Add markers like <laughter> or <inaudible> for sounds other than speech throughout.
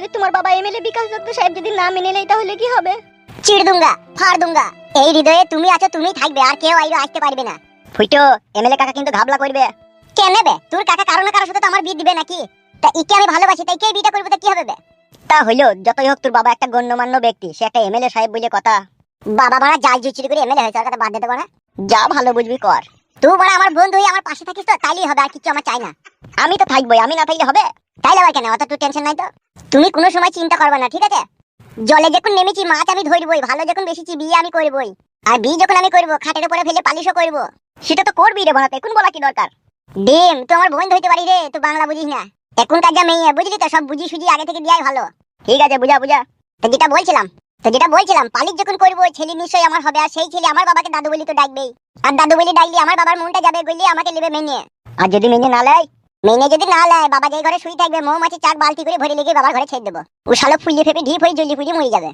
যদি তোমার বাবা এমএলএ বিকাশ দত্ত সাহেব যদি না মেনে নেয়, তাহলে কি হবে? চিড় দুঙ্গা ফাড় দুঙ্গা এই হৃদয়ে তুমি আছো তুমি থাকবে, আর কেউ আইরো আসতে পারবে না। ফুটো এমএলএ কাকা কিন্তু ঘাবলা করবে। কে নেবে? তোর কাকা কারও না কারোর সাথে তো আমার বিয়ে দিবে নাকি? তা ইকে আমি ভালোবাসি, তাই কে বিয়েটা করব, তা কি হবে বে? তা হইল, যতই হোক তোর বাবা একটা গণ্যমান্য ব্যক্তি, সে একটা এমএলএ সাহেব বলে কথা। বাবা মারা জাল জুচিরি করে এমএলএ হয়েছে কথা বাদ দিতে পারে যা ভালো বুঝবি কর। তুই বড় আমার বন্ধু হয়ে আমার পাশে থাকিস তো, তাইলেই হবে, আর কিছু আমার চাই না। আমি তো থাকবোই, আমি না থাকলে হবে? আবার কেন? অত তুই টেনশন নাই তো? তুমি কোনো সময় চিন্তা করবে না, ঠিক আছে? জলে যখন নেমেছি, মাছ আমি ধরবই, ভালো যখন বেশিছি বিয়ে আমি করবই। আর বিয়ে যখন আমি করব, খাটের উপরে ফেলে পালিশও সেটা তো করবি রে বানাতে এখন বলা কি দরকার? ডিম, তুই আমার বোন ধরতে পারি রে, তুই বাংলা বুঝিস না। এখনকার যা মেয়ে, বুঝলি তো, সব বুঝি সুঝি আগে থেকে ভালো। ঠিক আছে, বুঝা বুঝা। তো যেটা বলছিলাম, তো যেটা বলছিলাম, পালিশ যখন করব, ছেলে নিশ্চয়ই আমার হবে, আর সেই ছেলে আমার বাবাকে দাদু বলি তো ডাকবেই। আর দাদু বলি ডাকলি আমার বাবার মনটা যাবে গলি, আমাকে নেবে মেনে। আর যদি মেনে না লেয় মেনে যদি না লেয় বাবা যেই ঘরে শুয়ে থাকবে মৌমাছি চাক বালতি করে ভরে লেগে বাবার ঘরে ছেড়ে দেবো। ও শালো ফুলিয়ে ফেপে ঢিপ হয়ে জলি ফুলিয়ে মরে যাবে।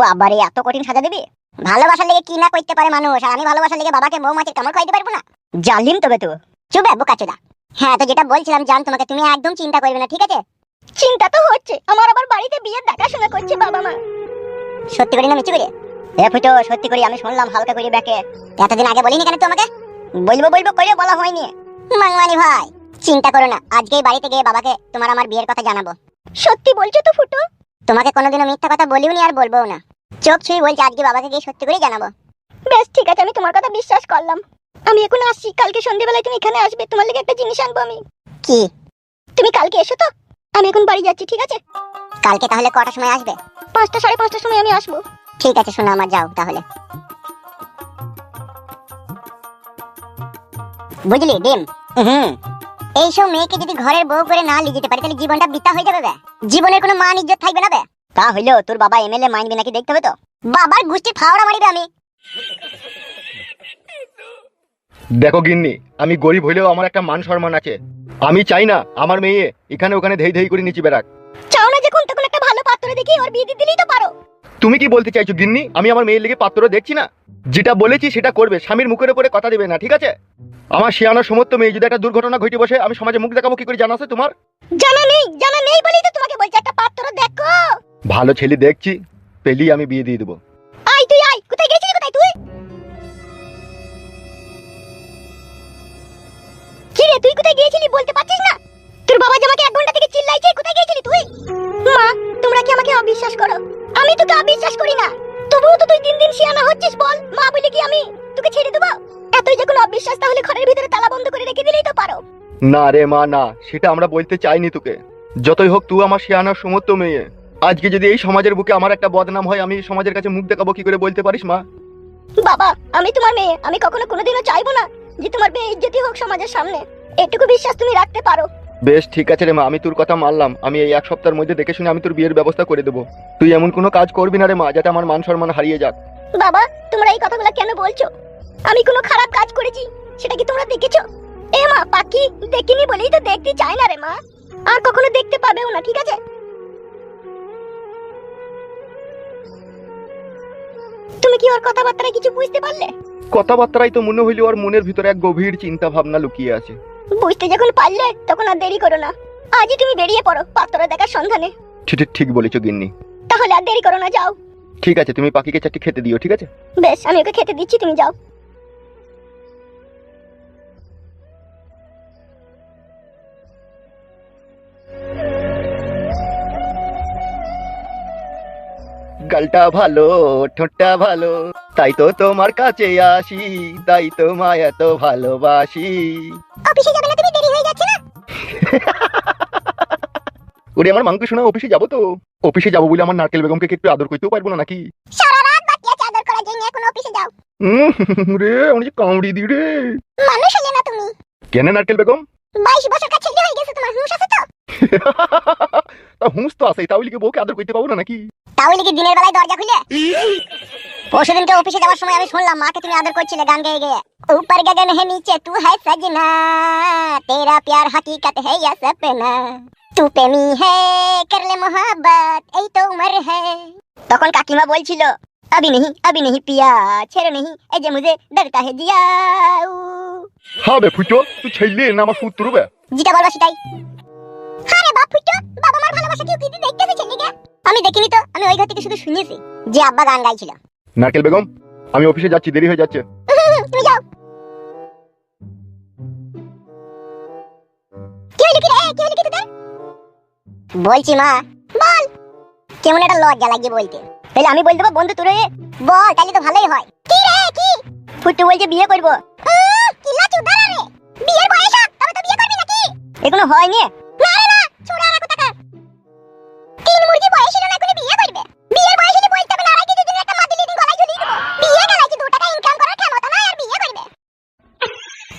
বাবারে এত কঠিন সাজা দিবি? ভালোবাসার লেগে কি না করতে পারে মানুষ? আর আমি ভালোবাসার লেগে বাবাকে মৌমাছির কামড় খাইতে পারব না? জালিম তবে তো। চুবে বোকা চোদা। হ্যাঁ তো যেটা বলছিলাম জান তোমাকে তুমি একদম চিন্তা করবে না ঠিক আছে? চিন্তা তো হচ্ছে। আমার আবার বাড়িতে বিয়ের দেখাশোনা করছে বাবা মা। সত্যি করে না মিছি করে? এ ফুটো সত্যি করে আমি শুনলাম হালকা করে ব্যাকে। এতদিন আগে বলিনি কেন তোমাকে? বলব বলব করে বলা হয়নি। মাংমানি ভাই। চিন্তা করো না আজকেই বাড়িতে গিয়ে বাবাকে তোমার আমার বিয়ের কথা জানাব। সত্যি বলছো তো ফুটো? তোমাকে কোনোদিনও মিথ্যা কথা বলিও নি আর বলবোও না। চোখ ছুঁই বলছি আজকে বাবাকে গিয়ে সত্যি করেই জানাব। বেশ ঠিক আছে আমি তোমার কথা বিশ্বাস করলাম। আমি এখন আসছি কালকে সন্ধ্যেবেলায় তুমি এখানে আসবে তোমার লেগে একটা জিনিস আনব আমি। কি? তুমি কালকে এসো তো আমি এখন বাড়ি যাচ্ছি ঠিক আছে? কালকে তাহলে কটার সময় আসবে? পাঁচটা সাড়ে পাঁচটার সময় আমি আসব। ঠিক আছে শোনো আমার যাও তাহলে। বুঝলি ডিম? হুম। এইসব মেয়েকে যদি ঘরের বউ করে না নিয়ে যেতে পারি তাহলে জীবনটা বৃথা হয়ে যাবে বে। জীবনের কোনো মান ইজ্জত থাকবে না বে। তা হইল তোর বাবা এমএলএ মাইনবি নাকি দেখতে হবে তো? বাবার গোষ্ঠীর ফাওড়া মারিবে আমি। দেখো গিন্নি আমি গরিব হইলেও আমার একটা মান সম্মান আছে। আমি চাই না আমার মেয়ে এখানে ওখানে ধেই ধেই করে নিচে বেড়াক। চাও না যে যখন তখন একটা ভালো পাত্র দেখি ওর বিয়ে দিয়ে দিলেই তো পারো। তুমি কি বলতে চাইছো গিন্নি? আমি আমার মেয়ের লেগে পাত্র দেখছি না। যেটা বলেছি সেটা করবে। স্বামীর মুখের উপরে কথা দেবে না ঠিক আছে? আমার শিয়ানোর সমস্ত মেয়ে যদি একটা দুর্ঘটনা ঘটে বসে আমি সমাজে মুখ দেখাবো কি করে জানা আছে তোমার? জানা নেই জানা নেই বলেই তো তোমাকে বলছি একটা পাত্র দেখো। ভালো ছেলে দেখছি পেলি আমি বিয়ে দিয়ে দেবো। আয় তুই আয়। কোথায় গেছিলি কোথায় তুই? কি রে তুই কোথায় গিয়েছিলি বলতে পারছিস না? এক ঘণ্টা থেকে চিল্লাইছে কোথায় গিয়েছিলি তুই? মা তোমরা কি আমাকে অবিশ্বাস করো? আমি তোকে অবিশ্বাস করি না। তবুও তো তুই দিন দিন শিয়ানা হচ্ছিস বল। মা বলে কি আমি তোকে ছেড়ে দেবো? এতই যখন অবিশ্বাস তাহলে ঘরের ভিতরে তালা বন্ধ করে রেখে দিলেই তো পারো। না রে মা না সেটা আমরা বলতে চাইনি তোকে। যতই হোক তুই আমার শিয়ানোর সমস্ত মেয়ে। আজকে যদি এই সমাজের বুকে আমার একটা বদনাম হয় আমি সমাজের কাছে মুখ দেখাবো কি করে বলতে পারিস মা? বাবা আমি তোমার মেয়ে। আমি কখনো কোনোদিনও চাইব না যে তোমার মেয়ে ইজ্জতি হোক সমাজের সামনে। এটুকু বিশ্বাস তুমি রাখতে পারো। বেশ ঠিক আছে রে মা আমি তোর কথা মানলাম। আমি এই এক সপ্তাহের মধ্যে দেখে শুনে আমি তোর বিয়ের ব্যবস্থা করে দেবো। তুই এমন কোনো কাজ করবি না রে মা যাতে আমার মান সম্মান হারিয়ে যাক। বাবা তোমরা এই কথাগুলো কেন বলছো? আমি কোনো খারাপ কাজ করেছি? সেটা কি তোমরা দেখেছ? এ মা পাখি দেখিনি বলেই তো দেখতে চাই না রে মা। আর কখনো দেখতে পাবেও না ঠিক আছে? তুমি কি ওর কথাবার্তায় কিছু বুঝতে পারলে? কথাবার্তায় তো মনে হইল ওর মনের ভিতরে এক গভীর চিন্তা ভাবনা লুকিয়ে আছে। বুঝতে যখন পারলে তখন আর দেরি করো না। আজই তুমি বেরিয়ে পড়ো পাত্র দেখার সন্ধানে। ঠিক ঠিক বলেছ গিন্নি। তাহলে আর দেরি করো না যাও। ঠিক আছে তুমি পাখিকে চারটি খেতে দিও ঠিক আছে? বেশ আমি ওকে খেতে দিচ্ছি তুমি যাও। গালটা ভালো ঠোঁটটা ভালো। তাই তো তোমার কাছে আসি তাই তো মা এত ভালোবাসি। অফিসে যাবে না তুমি দেরি হয়ে যাচ্ছে না? <laughs> ওরে আমার মাংস শোনা অফিসে যাব তো। অফিসে যাব বলে আমার নারকেল বেগমকে কি একটু আদর করতেও পারব না নাকি? সারা রাত বাকি আছে আদর করার জন্য এখন অফিসে যাও। রে আমি যে কামড়ি দি রে। মানুষ হলে না তুমি। কেন নারকেল বেগম? বাইশ বছর কাছে হয়ে গেছে তোমার হুঁশ আছে তো? <laughs> তা হুঁস তো আছে তাহলে কি বউকে আদর করতে পাবো না নাকি? তাহলে কি দিনের বেলায় দরজা খুলে? <laughs> পরশুদিনকে অফিসে যাওয়ার সময় আমি শুনলাম মাকে তুমি আদর করছিলে গান গেয়ে গেয়ে ऊपर गगन है नीचे तू है सजना तेरा प्यार हकीकत है या सपना तू प्रेमी है कर ले मोहब्बत এই তো उम्र है তখন কাকিমা বলছিল আবি নেহি আবি নেহি পিয়া ছেড়ে নেহি এই যে মুঝে ডরতা হে জিয়া উ। হবে ফুটো তুই ছেলে না আমার সূত্র বে যেটা বলবা সেটাই আরে বাপ ফুটো বাবা মার ভালোবাসা কেউ কি দেখতেছে ছেলেকে আমি দেখিনি তো আমি ওই ঘর থেকে শুধু শুনেছি যে আব্বা গান গাইছিল নারকেল বেগম, আমি অফিসে যাচ্ছি, দেরি হয়ে যাচ্ছে। বলছি মা, বল। কেমন একটা লজ্জা লাগিয়ে বলতে। তাহলে আমি বলতে দেবো, বন্ধু তোরে বল তাহলে তো ভালোই হয়। কি রে, কি? ফুটু বলছে বিয়ে করব। কি লাচু দাঁড়া রে। বিয়ের বয়স তবে তো বিয়ে করবি নাকি? এগুলো রে না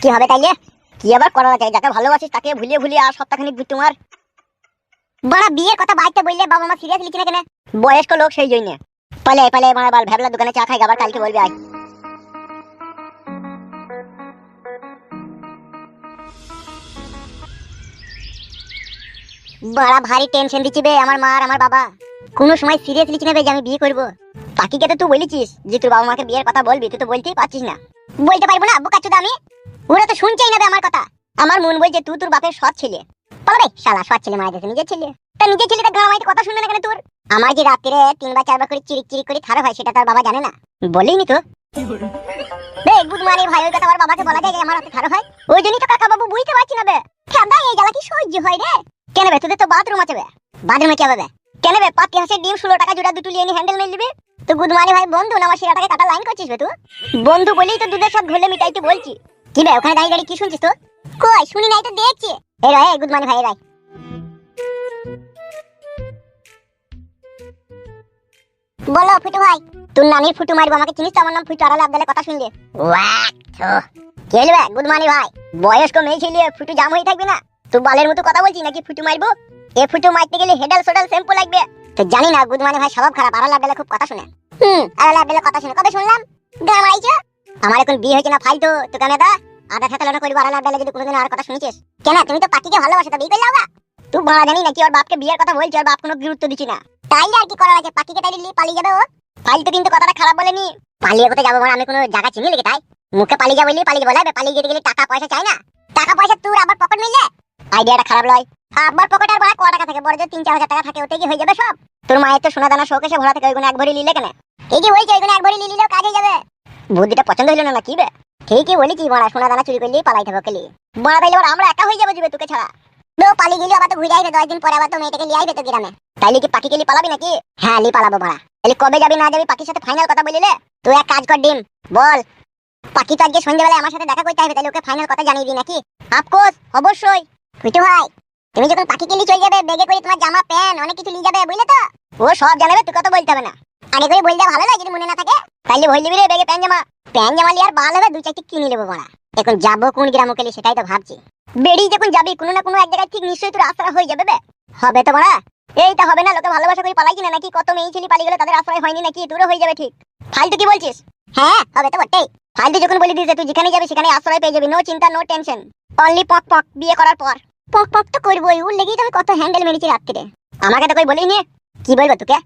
কি হবে তাইলে কি আবার করা যায় যাকে ভালোবাসিস তাকে ভুলিয়ে ভুলিয়ে আর সপ্তাহখানিক ঘুরতে মার। বড়, বিয়ের কথা বাইতে বললে বাবা মা সিরিয়াস লিখি না। কেন বয়স্ক লোক সেই জন্য। পালে পালে, মারা বাল, ভ্যাবলা দোকানে চা খাই আবার কালকে বলবি আয়। বড়া, ভারী টেনশন দিচ্ছি বে আমার মা আর আমার বাবা। কোনো সময় সিরিয়াস লিখি নেবে যে আমি বিয়ে করব। পাখিকে তো তুই বলেছিস যে তোর বাবা মাকে বিয়ের কথা বলবি, তুই তো বলতেই পারছিস না। বলতে পারব না বোকা চোদা আমি। ওরা তো শুনছেই না আমার কথা। আমার মন বলছে তুই তোর বাপের সৎ ছেলে। পাবে শালা সৎ ছেলে মারা যাচ্ছে নিজের ছেলে। তা নিজের ছেলেটা গাঁ মাইতে কথা শুনবে না কেন তোর? আমার যে রাত্রে তিনবার চারবার করে চিরিক চিরিক করে থারো হয়, সেটা তার বাবা জানে না। বলিনি তো? বে গুড মানে ভাই, ওই কথা আমার বাবাকে বলা যায় যে আমার হাতে থারো হয়? ওই জন্যই তো কাকা বাবু বুঝতে পারছি না বে। ঠান্ডা এই জ্বালা কি সহ্য হয় রে? কেন বে, তোদের তো বাথরুম আছে বে। বাথরুমে কি হবে কেন বে, পাতি হাসে ডিম ষোলো টাকা জোড়া দুটো লিয়ে হ্যান্ডেল মেল দিবি? তো গুড মানে ভাই, বন্ধু, না আমার শিরাটাকে কাটা লাইন করছিস বে তুই? বন্ধু বলেই তো দুধের সব ঘোলে মিটাইতে বলছি। কি বে ওখানে দাঁড়িয়ে দাঁড়িয়ে কি শুনছিস তো কই, শুনি নাই তো, দেখছি। এই রে গুড মানে ভাই এই বলো, ফুটু ভাই, তোর নানির ফুটু মারবো, আমাকে চিনিস তো? আমার নাম ফুটু, আড়ালে আবদালে কথা শুনলে। খেলবে গুড মর্নিং ভাই? বয়স্ক মেয়ে ছেলে ফুটু জাম হয়ে থাকবে না? তুই বালের মতো কথা বলছিস নাকি ফুটু মারবো? এ, ফুটু মারতে গেলে হেডাল, সোডাল, শ্যাম্পু লাগবে। তো জানি না গুড মর্নিং ভাই, স্বভাব খারাপ, আড়ালে আবদালে খুব কথা শুনে। হুম, আড়ালে আবদালে কথা শুনে। কবে শুনলাম? গান মারাইছো আমার এখন বিয়ে হয়েছে না ফালতু, তো কেন দা আধা খেতালো না করব, আড়ালে আবদালে যদি কোনোদিন আর কথা শুনেছিস। কেন? তুমি তো পাখিকে ভালোবাসো, তো বিয়ে করলে হবে? তুই বড় জানি নাকি, ওর বাপকে বিয়ের কথা বলছি, ওর বাপ কোনো গুরুত্ব দিচ্ছি না। তাইলে আর কি করার আছে? পাখিকে তাইলে নিয়ে পালিয়ে যাবে ও। ফালতু কিন্তু কথাটা খারাপ বলেনি। পালিয়ে কোথায় যাব আমি কোনো জায়গা চিনি লেগে তাই? মুখে পালিয়ে যাব পালিয়ে বলে পালিয়ে যেতে গেলে টাকা পয়সা চাই না? টাকা পয়সা তোর আবার পকেট মিললে আইডিয়াটা খারাপ লয়। আবার পকেটে আর ক টাকা থাকে? বড় যে তিন চার হাজার টাকা থাকে ওতে কি হয়ে যাবে সব? তোর মায়ের তো সোনা দানা শোকেশে ভরা থেকে ওইগুলো এক ভরি নিলে কেন? ঠিকই বলছি ওইগুলো এক ভরি নিলেও কাজে যাবে। বুদ্ধিটা পছন্দ হইল না কি বে? ঠিকই বলেছি বড়া, সোনা দানা চুরি করলেই পালাই থাকো কেলি বড়া তাইলে আমরা একা হয়ে যাব তোকে ছাড়া। তো পালিয়ে গেলে, আবার তো ঘুরে আইবে, দশ দিন পরে আবার তো মেয়েটাকে লিয়ে আইবে তো গ্রামে। তাইলে কি পাখি পালাবি নাকি? হ্যাঁ লি পালাবো তাহলে কবে যাবি না যাবি পাখির সাথে ফাইনাল কথা বলিলে? তুই এক কাজ কর ডিম, বল। পাখি তো আজকে আমার সাথে দেখা করতে হবে তাহলে ওকে ফাইনাল কথা জানিয়ে দিই নাকি? আফকোর্স অবশ্যই। বুঝতে ভাই, তুমি যখন পাখি কিনলি চলে যাবে, বেগে করে তোমার জামা, প্যান্ট, অনেক কিছু নিয়ে যাবে, বুঝলে তো? ও সব জানাবে তুই কত বলতে হবে না। আগে করে বললে ভালো লাগে যদি মনে না থাকে? তাইলে ভয় নিবি রে বেগে প্যান্ট জামা। প্যান্ট জামা আর ভালো হবে দুই চারটি কিনে নেব মারা এখন যাব কোন গ্রামে কেলি সেটাই তো ভাবছি। বেরিয়ে যখন যাবি, কোনো না কোনো এক জায়গায় ঠিক নিশ্চয়ই তোর আশ্রয় হয়ে যাবে হবে তো মারা এইটা হবে না, লোকে ভালোবাসা করে পালাই কিনা নাকি? কত মেয়ে ছেলে পালিয়ে গেলে, তাদের আশ্রয় হয়নি নাকি? তোরও হয়ে যাবে ঠিক। ফালতু কি বলছিস? হ্যাঁ হবে তো বটেই। ফালতু যখন বলে দিয়েছে তুই যেখানে যাবি, সেখানে আশ্রয় পেয়ে যাবি নো চিন্তা নো টেনশন অনলি পক পক, বিয়ে করার পর। পক পক তো করবোই, ওর লেগেই তো আমি কত হ্যান্ডেল মেরেছি রাত্রিরে। আমাকে তো কই বলিনি? কি বলব তোকে?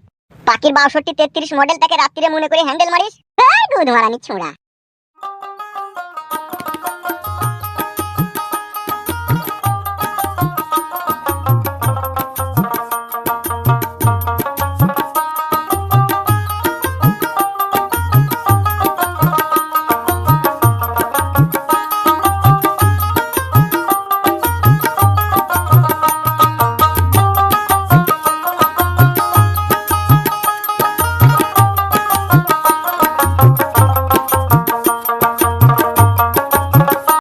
পাখির বাষট্টি তেত্রিশ মডেল তাকে রাত্রিরে মনে করে হ্যান্ডেল মারিস? গুদ মারানি ছোড়া।